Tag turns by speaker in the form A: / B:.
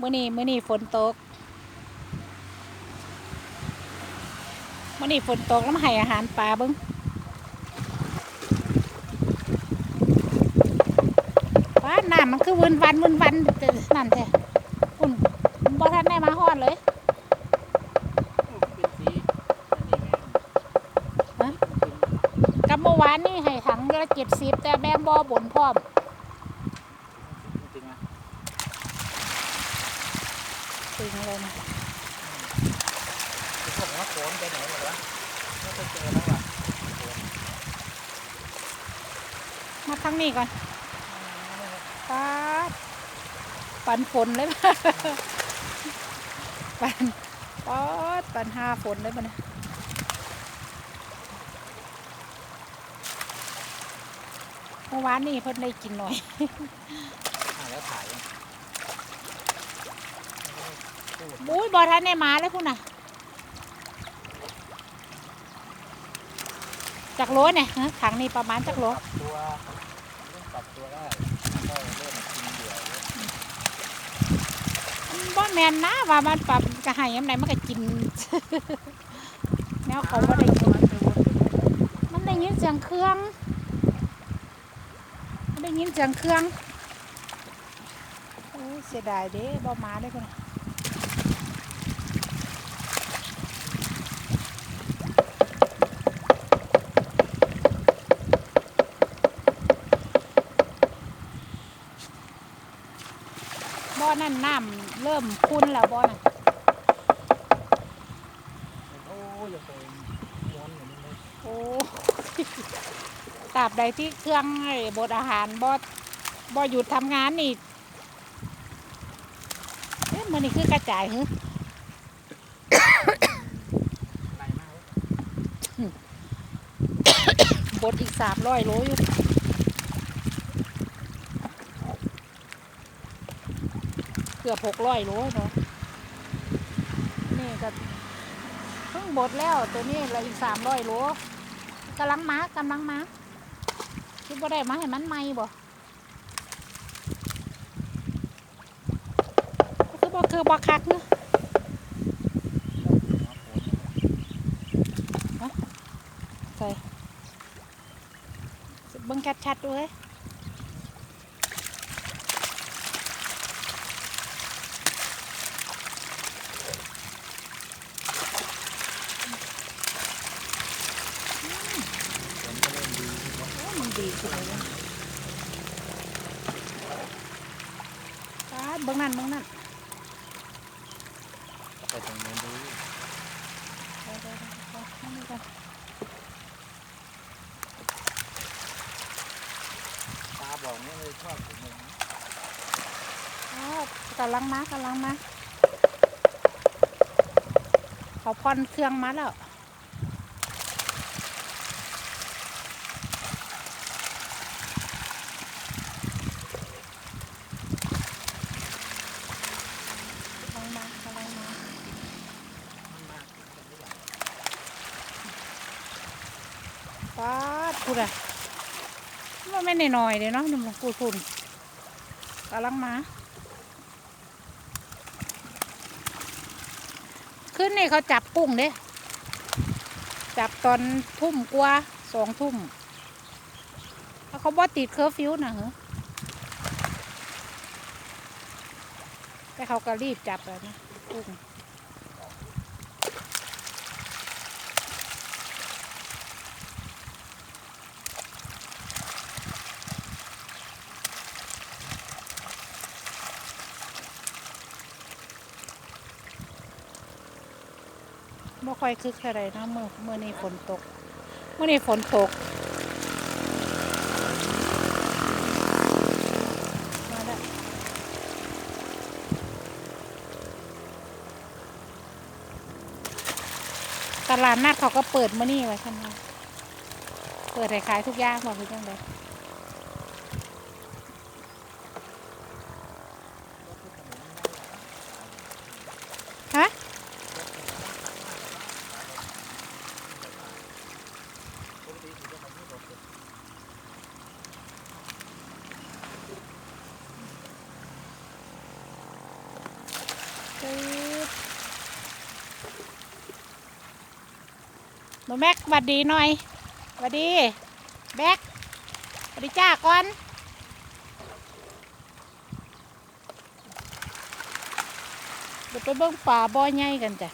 A: มื้อนี้มื้อนี้ฝนตกมื้อนี้ฝนตกแล้วมาให้อาหารปลาบิ่งว้าน้ำมันคือวนวันวนวันนั่นแท้คุณบ่ทันได้มาฮอดเลยกับเมื่อวานนี่ให้ถังละเจ็ดสิบแต่แบงบ่บนพร้อม
B: จริงๆนะ
A: ตึงเลยนะ
B: พวกว่าโขนไปไหนหมดวะไม่เคยเจอแล้วอะ
A: มาทั้งนี้ก่อนปาดปันฝนเลยปันปอดปันห้าฝนเลยมันยเมื่อวานนี่เพิ่นได้กินหน่อย
B: อ่าแล้วถ่าย ยังพูด
A: บุ้ยบอทันได้มาแล้วคุณน่ะ จากโลเนี่ยฮะถังนี้ประมาณจากโล
B: ปรับตัวเริ่มปรับตัวได้ก็เริ่มกินเหยื่อเยอะ
A: บ่แมนนะว่ามันปรับกระหายยำไหนมันก็กิน แนวเขาบ่ได้กินมันได้ยินเสียงเครื่องมันได้ยินเสียงเครื่องโอ้เสียดายเด้บ่มาได้คนน่ะ อนั่นน้ำเริ่มคุ้นแล้วบ่อน่ะ
B: โอ้ยอย่าไปม้วนอย่างนี้เลย
A: โอ้ยตราบใดที่เครื่องไอ้บดอาหารบ่บ่หยุดทำงานนี่เอ๊ะมันนี่คือกระจายเหรอ
B: ไรมากเลย
A: บดอีกสามร้อยโลอยู่ กือบหกร้อยโลเนาะนี่ก็เพิ่งบดแล้วตัวนี้เหลืออีกสามร้อยโลกำลังมากำลังมาคิดว่าได้มาให้มันไหมบ่คือบ่คือบ่คักเนอะใส่เบิ่งชัดๆด้วย
B: ผลก็เริ่มดีขึ้นแล้ว
A: โอ้มันดีขึ้นเลยนะปาเบิ่งนั่นเบิ่งนั่น
B: ไปตรงนู้ดูตาบอกนี่เลยชอบผมเลย
A: อ๋อกำลังมากำลังมาเขาพอนเครื่องมาแล้ว กำลังมากำลังมา
B: มันมากถึงจะไม่อยาก
A: ป้า ดอะว่าไม่นหน่อยเลยเนาะนี่มันพูดพูดกำลังมา ขึ้นนี่เขาจับกุ้งเด้จับตอนทุ่มกว่าสองทุ่มแล้วเขาบอติดเคอร์ฟิวนะเหรอแต่เขาก็รีบจับเลยนะกุ้ง ไม่ค่อยคึกเท่าไรนะเมื่อเมื่อนี้ฝนตก เมื่อนี้ฝนตกมาแล้วตลาดนัดเขาก็เปิดมื่อนี้ไว้คันนี้เปิดขายทุกอย่างบอกคือจังไดฮะ ปึ๊บหนูแม็กสวัดดีหน่อยสวัดดี แบ็กสวัดดีจ้าก่อนเดี๋ยวไปเบิ้งป่าบ่อใหญ่กันจ้ะ